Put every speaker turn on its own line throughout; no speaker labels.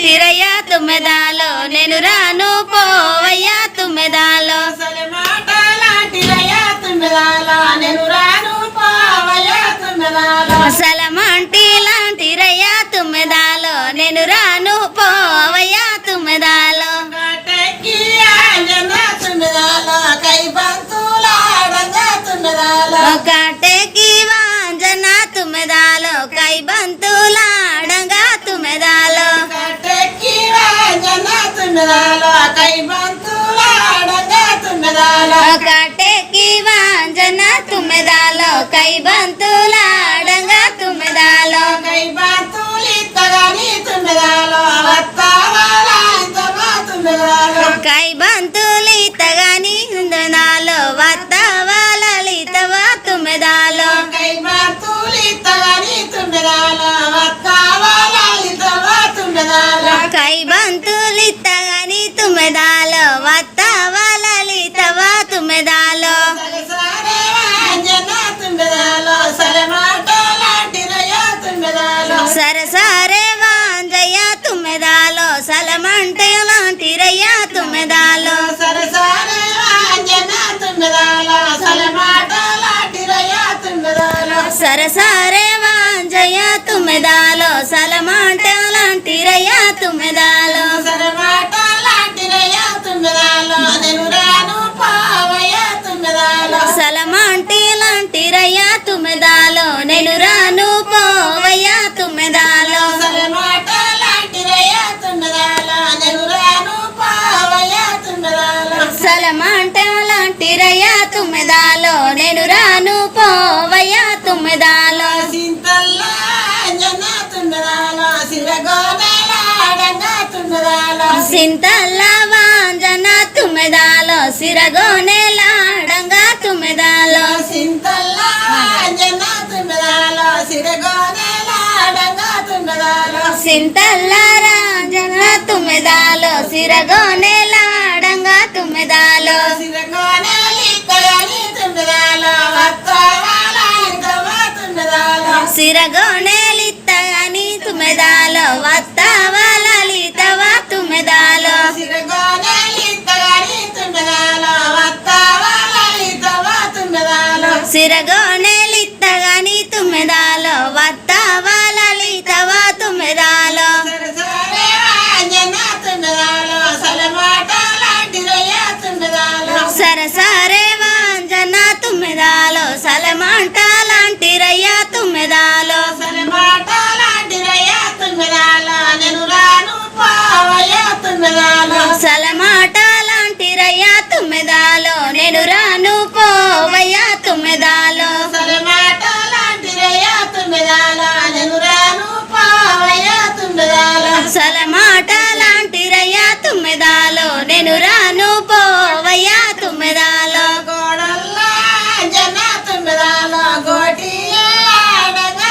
తిరయ్యా తుమ్మెదాలో. నేను రాను పోవయ్యా తుమ్మెదాలో. సలమంటి లాంటి రయ్యా తుమ్మెదాలో. నేను రాను పోవయ్యా తుమ్మెదాలో. కాటేకి వాంజన తుమ్మెదాలో. కై తుమ్మెదాల
కై బంతులాడంగా తుమ్మెదాల సరసారే
వాంజయ్య తుమ్మెదాలో సలమంటే లాంటిరయ్యా తుమ్మెదాలో
సరమాట లాంటిదయ్యా తుమ్మెదాల నేను రాను పావయ్యా తుమ్మెదాల
సలమంటి లాంటిరయ్యా తుమ్మెదాలో నేను తుమ్మెదాల
సింతల్ల
వాంజన తుమ్మెదాలో సిరగోనెలాడంగా తుమ్మెదాలో.
సింతల్లా అంజన తుమ్మెదాల సిరగోనెలాడంగా తుమ్మెదాల.
సింతల్ల రాంజన తుమ్మెదాలో సిరగోనెలాడంగా
సిరగోనెలిత్తగాని సిరగో
సిరగోనెలిత్తగాని తుమ్మెదాలో వత్తావాల లితవా తుమ్మెదాలో.
సరసారే వాంజన తుమ్మెదాలో సలమాట లాంటిదయ్యా సలమాట
లాంటి వాంజన తుమ్మెదాలో. సలమంట లాంటిరయ్యా తుమ్మెదాలో
సలమాట నేను రా తుమ్మెదాలో
నేను రాను పోవయ్యా తుమ్మెదాలో.
గోడల్లా జన తుమ్మెదాల గోటి ఆడగా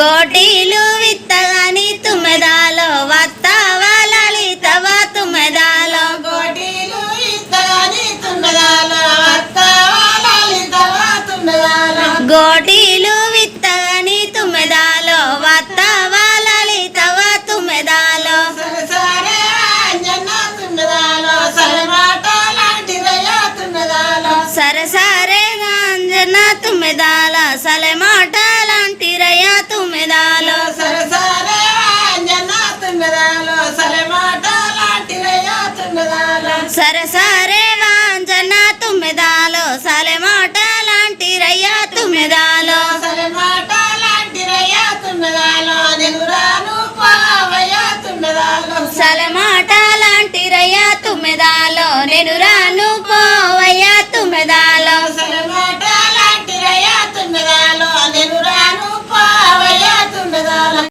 గోటీలు విత్తగాని తుమ్మెదాలో వత్తావాల లితవా తుమ్మెదాలో.
గోటిలు ఇతగని తుమ్మెదాల వంతావాల ఇతవా తుమ్మెదాల.
గోటీలు విత్తగాని తుమ్మెదాలో వత్తావాల లితవా తుమ్మెదాలో.
సరసారే అంజన తుమ్మెదాల సరమాట లాంటిదయ్యా తుమ్మెదాల.
సరసరే గాంజన తుమ్మెదాల సలమాట
సరసరే
వాంజన తుమ్మెదాలో సలమాట లాంటిరయ్యా తుమ్మెదాలో.
సరమాట లాంటిదయ్యా తుమ్మెదాల నేను రాను పావయ్యా తుమ్మెదాల.
సలమాట లాంటిరయ్యా తుమ్మెదాలో నేను రాను